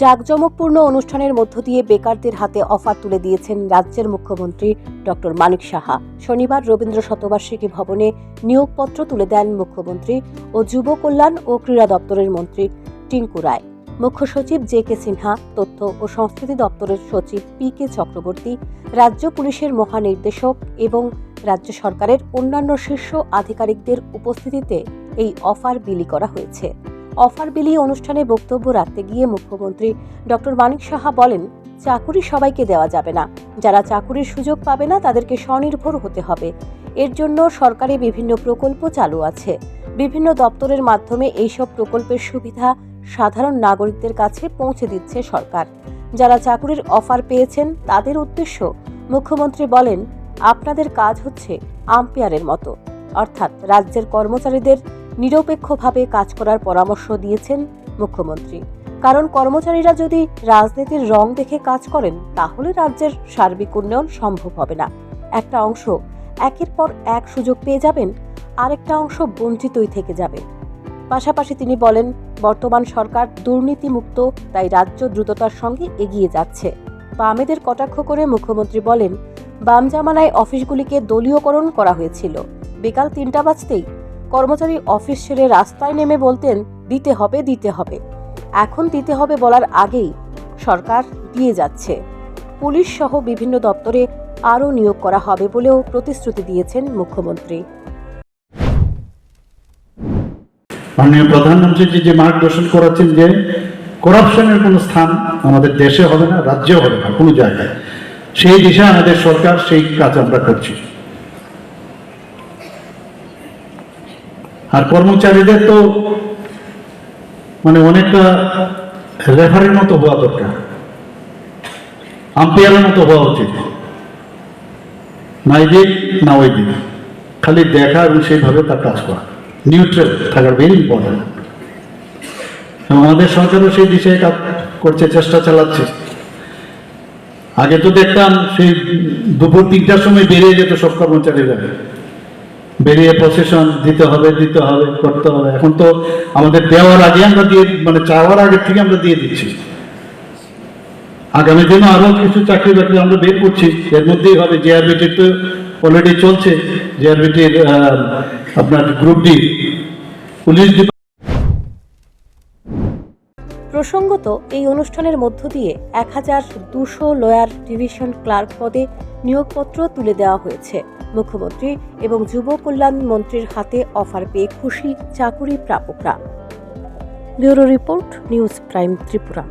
জাঁকজমকপূর্ণ অনুষ্ঠানের মধ্য দিয়ে বেকারদের হাতে অফার তুলে দিয়েছেন রাজ্যের মুখ্যমন্ত্রী ডক্টর মানিক সাহা। শনিবার রবীন্দ্র শতবার্ষিকী ভবনে নিয়োগপত্র তুলে দেন মুখ্যমন্ত্রী ও যুব কল্যাণ ও ক্রীড়া দপ্তরের মন্ত্রী টিঙ্কু রায়। মুখ্য সচিব জে কে সিনহা, তথ্য ও সংস্কৃতি দপ্তরের সচিব পি কে চক্রবর্তী, রাজ্য পুলিশের মহানির্দেশক এবং রাজ্য সরকারের অন্যান্য শীর্ষ আধিকারিকদের উপস্থিতিতে এই অফার বিলি করা হয়েছে। অফার বিলি অনুষ্ঠানে বক্তব্য রাখতে গিয়ে মুখ্যমন্ত্রী ডক্টর মানিক সাহা বলেন, চাকুরি সবাইকে দেওয়া যাবে না। যারা চাকুরির সুযোগ পাবে না, তাদেরকে স্বনির্ভর হতে হবে। এর জন্য সরকারি বিভিন্ন প্রকল্প চালু আছে। বিভিন্ন দপ্তরের মাধ্যমে এইসব প্রকল্পের সুবিধা সাধারণ নাগরিকদের কাছে পৌঁছে দিচ্ছে সরকার। যারা চাকুরির অফার পেয়েছেন, তাদের উদ্দেশ্য, মুখ্যমন্ত্রী বলেন, আপনাদের কাজ হচ্ছে আম্পায়ারের মতো। অর্থাৎ রাজ্যের কর্মচারীদের নিরপেক্ষভাবে কাজ করার পরামর্শ দিয়েছেন মুখ্যমন্ত্রী। কারণ কর্মচারীরা যদি রাজনীতির রং দেখে কাজ করেন, তাহলে রাজ্যের সার্বিক উন্নয়ন সম্ভব হবে না। একটা অংশ একের পর এক সুযোগ পেয়ে যাবেন, আরেকটা অংশ বঞ্চিতই থেকে যাবে। পাশাপাশি তিনি বলেন, বর্তমান সরকার দুর্নীতিমুক্ত, তাই রাজ্য দ্রুততার সঙ্গে এগিয়ে যাচ্ছে। বামেদের কটাক্ষ করে মুখ্যমন্ত্রী বলেন, বাম জামানায় অফিসগুলিকে দলীয়করণ করা হয়েছিল। বিকাল তিনটা বাজতেই কর্মচারী অফিস ছেড়ে রাস্তায় নেমে বলতেন, দিতে হবে দিতে হবে। এখন দিতে হবে বলার আগেই সরকার দিয়ে যাচ্ছে। পুলিশ সহ বিভিন্ন দপ্তরে আরও নিয়োগ করা হবে বলেও প্রতিশ্রুতি দিয়েছেন মুখ্যমন্ত্রী। মাননীয় প্রধানমন্ত্রী জি যে মার্গদর্শন করাচ্ছেন যে করাপশনের কোনো স্থান আমাদের দেশে হবে না রাজ্যে হবে না, কোনো জায়গায়। সেই দিশায় আমাদের সরকার, সেই কাজ আমরা করছি। আর কর্মচারীদের তো মানে অনেকটা রেফারের মতো হওয়া দরকার। আম্পায়ারের মতো হওয়া উচিত। না এই দিক, না ওই দিক। খালি দেখা এবং সেইভাবে তার কাজ করা। নিউট্রাল থাকা ভেরি ইম্পর্টেন্ট আমাদের সরকারও সেই দিশায় কাজ করছে, চেষ্টা চালাচ্ছে। আগে তো দেখতাম সেই দুপুর তিনটার সময় বেরিয়ে যেত সব কর্মচারীরা। বেরিয়ে প্রসেশন দিতে হবে দিতে হবে, করতে হবে। এখন তো আমাদের দেওয়ার আগে আমরা দিয়ে মানে চাওয়ার আগে থেকে আমরা দিয়ে দিচ্ছি। আগামী দিনে আরও কিছু চাকরি বাকরি আমরা বের করছি। এর মধ্যেই হবে জেআরবিটির তো অলরেডি চলছে। জেআরবিটির আপনার গ্রুপ ডি পুলিশ প্রসঙ্গত, এই অনুষ্ঠানের মধ্য দিয়ে এক হাজার দুশো লয়ার ডিভিশন ক্লার্ক পদে নিয়োগপত্র তুলে দেওয়া হয়েছে। মুখ্যমন্ত্রী এবং যুব কল্যাণ মন্ত্রীর হাতে অফার পেয়ে খুশি চাকুরি প্রাপকরা। Bureau report, news prime Tripura.